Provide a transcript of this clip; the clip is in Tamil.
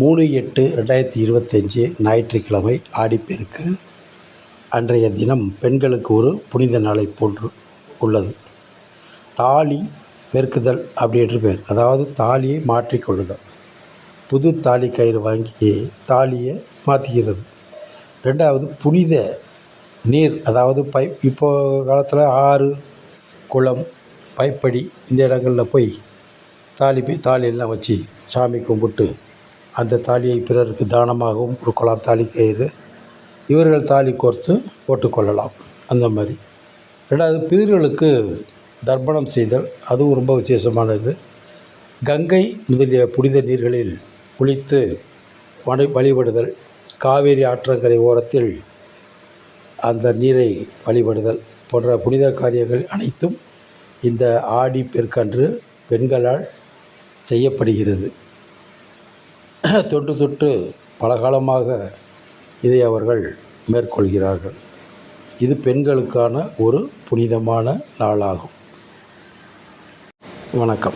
மூணு எட்டு ரெண்டாயிரத்தி இருபத்தஞ்சி ஞாயிற்றுக்கிழமை ஆடிப்பெருக்கு. அன்றைய தினம் பெண்களுக்கு ஒரு புனித நாளை போன்று உள்ளது. தாலி பெருக்குதல் அப்படி என்று அதாவது தாலியை மாற்றிக்கொள்ளுதல் புது தாலி கயிறு வாங்கி தாலியை மாற்றிக்கிறது ரெண்டாவது புனித நீர். அதாவது பைப் இப்போ காலத்தில் ஆறு குளம் பைப்படி இந்த இடங்களில் போய் தாலி போய் தாலியெல்லாம் வச்சு சாமி கும்பிட்டு அந்த தாலியை பிறருக்கு தானமாகவும் கொடுக்கலாம். தாலி கயிறு. இவர்கள் தாலி கோர்த்து போட்டுக்கொள்ளலாம். அந்த மாதிரி. ரெண்டாவது பிதர்களுக்கு தர்ப்பணம் செய்தல். அதுவும் ரொம்ப விசேஷமானது. கங்கை முதலிய புனித நீர்களில் குளித்து வழி வழிபடுதல். காவேரி ஆற்றங்கரை ஓரத்தில் அந்த நீரை வழிபடுதல் போன்ற புனித காரியங்கள் அனைத்தும் இந்த ஆடி பெருக்கன்று பெண்களால் செய்யப்படுகிறது. தொட்டு தொட்டு பல காலமாக இதை அவர்கள் மேற்கொள்கிறார்கள். இது பெண்களுக்கான ஒரு புனிதமான நாளாகும். வணக்கம்.